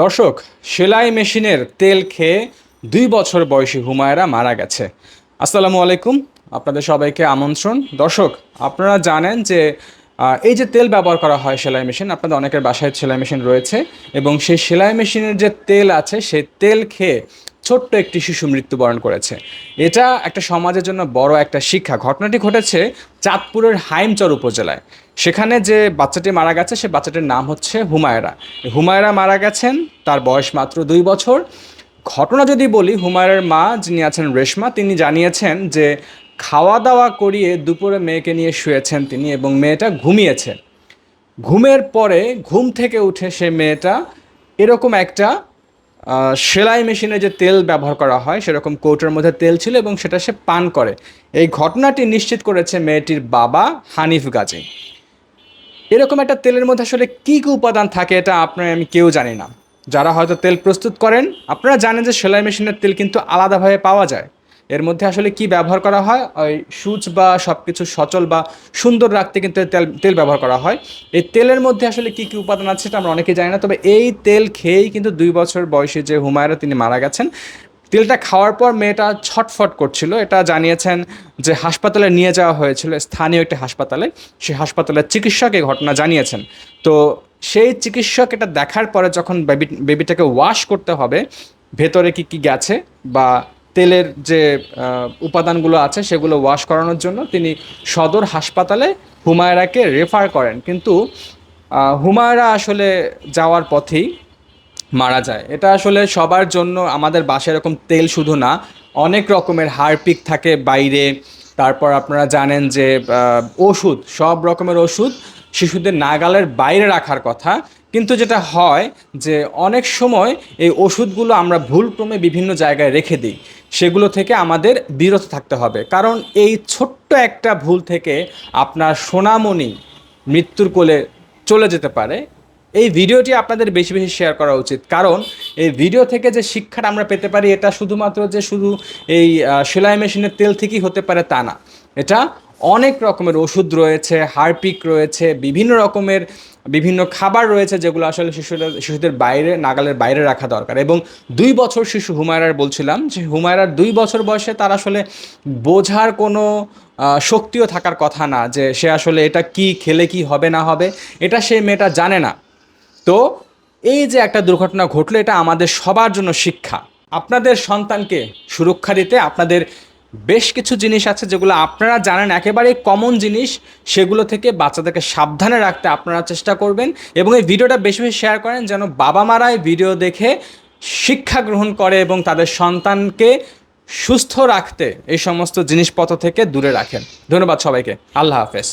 দর্শক, সেলাই মেশিনের তেল খেয়ে দুই বছর বয়সী হুমায়রা মারা গেছে। আসসালামু আলাইকুম, আপনাদের সবাইকে আমন্ত্রণ। দর্শক, আপনারা জানেন যে এই যে তেল ব্যবহার করা হয় সেলাই মেশিন, আপনাদের অনেকের বাসায় সেলাই মেশিন রয়েছে এবং সেই সেলাই মেশিনের যে তেল আছে, সেই তেল খেয়ে ছোট্ট একটি শিশু মৃত্যুবরণ করেছে। এটা একটা সমাজের জন্য বড় একটা শিক্ষা। ঘটনাটি ঘটেছে চাঁদপুরের হাইমচর উপজেলায়। সেখানে যে বাচ্চাটি মারা গেছে, সে বাচ্চাটির নাম হচ্ছে হুমায়রা। হুমায়রা মারা গেছেন, তার বয়স মাত্র দুই বছর। ঘটনা যদি বলি, হুমায়রার মা, যিনি আছেন রেশমা, তিনি জানিয়েছেন যে খাওয়া দাওয়া করিয়ে দুপুরে মেয়েকে নিয়ে শুয়েছেন তিনি এবং মেয়েটা ঘুমিয়েছে। ঘুমের পরে ঘুম থেকে উঠে সে মেয়েটা এরকম একটা সেলাই মেশিনে যে তেল ব্যবহার করা হয়, সেরকম কৌটোর মধ্যে তেল ছিল এবং সেটা সে পান করে। এই ঘটনাটি নিশ্চিত করেছে মেয়েটির বাবা হানিফ গাজী। এরকম একটা তেলের মধ্যে আসলে কী কী উপাদান থাকে, এটা আপনার আমি কেউ জানি না। যারা হয়তো তেল প্রস্তুত করেন, আপনারা জানেন যে সেলাই মেশিনের তেল কিন্তু আলাদাভাবে পাওয়া যায়। এর মধ্যে আসলে কি ব্যবহার করা হয়? ওই সূচ বা সব কিছু সচল বা সুন্দর রাখতে কিন্তু তেল তেল ব্যবহার করা হয়। এই তেলের মধ্যে আসলে কি কি উপাদান আছে সেটা আমরা অনেকেই জানি না, তবে এই তেল খেয়েই কিন্তু দুই বছর বয়সী যে হুমায়রা তিনি মারা গেছেন, তেলটা খাওয়ার পর মেয়েটা ছটফট করছিল। এটা জানিয়েছেন যে হাসপাতালে নিয়ে যাওয়া হয়েছিল, স্থানীয় একটি হাসপাতালে। সেই হাসপাতালের চিকিৎসক এই ঘটনা জানিয়েছেন। তো সেই চিকিৎসক এটা দেখার পরে যখন বেবি, বেবিটাকে ওয়াশ করতে হবে, ভেতরে কি কি গেছে বা তেলের যে উপাদানগুলো আছে সেগুলো ওয়াশ করানোর জন্য তিনি সদর হাসপাতালে হুমায়রাকে রেফার করেন। কিন্তু হুমায়রা আসলে যাওয়ার পথেই মারা যায়। এটা আসলে সবার জন্য আমাদের বাসায় এরকম তেল শুধু না, অনেক রকমের হারপিক থাকে বাইরে। তারপর আপনারা জানেন যে ওষুধ, সব রকমের ওষুধ শিশুদের নাগালের বাইরে রাখার কথা। কিন্তু যেটা হয় যে অনেক সময় এই ওষুধগুলো আমরা ভুলক্রমে বিভিন্ন জায়গায় রেখে দিই, সেগুলো থেকে আমাদের বিরত থাকতে হবে। কারণ এই ছোট্ট একটা ভুল থেকে আপনার সোনামণি মৃত্যুর কোলে চলে যেতে পারে। এই ভিডিওটি আপনাদের বেশি বেশি শেয়ার করা উচিত। কারণ এই ভিডিও থেকে যে শিক্ষাটা আমরা পেতে পারি, এটা শুধুমাত্র যে শুধু এই সেলাই মেশিনের তেল থেকেই হতে পারে তা না। এটা অনেক রকমের ওষুধ রয়েছে, হারপিক রয়েছে, বিভিন্ন রকমের বিভিন্ন খাবার রয়েছে যেগুলো আসলে শিশুদের শিশুদের বাইরে, নাগালের বাইরে রাখা দরকার। এবং দুই বছর শিশু হুমায়রার বলছিলাম যে হুমায়রার দুই বছর বয়সে তার আসলে বোঝার কোনো শক্তিও থাকার কথা না যে সে আসলে এটা কি, খেলে কি, হবে না হবে, এটা সে মেয়েটা জানে না। তো এই যে একটা দুর্ঘটনা ঘটলো এটা আমাদের সবার জন্য শিক্ষা। আপনাদের সন্তানকে সুরক্ষা দিতে, আপনাদের বেশ কিছু জিনিস আছে যেগুলো আপনারা জানেন একেবারেই কমন জিনিস, সেগুলো থেকে বাচ্চাদেরকে সাবধানে রাখতে আপনারা চেষ্টা করবেন এবং এই ভিডিওটা বেশি বেশি শেয়ার করেন যেন বাবা মারা ভিডিও দেখে শিক্ষা গ্রহণ করে এবং তাদের সন্তানকে সুস্থ রাখতে এই সমস্ত জিনিসপত্র থেকে দূরে রাখেন। ধন্যবাদ সবাইকে। আল্লাহ হাফেজ।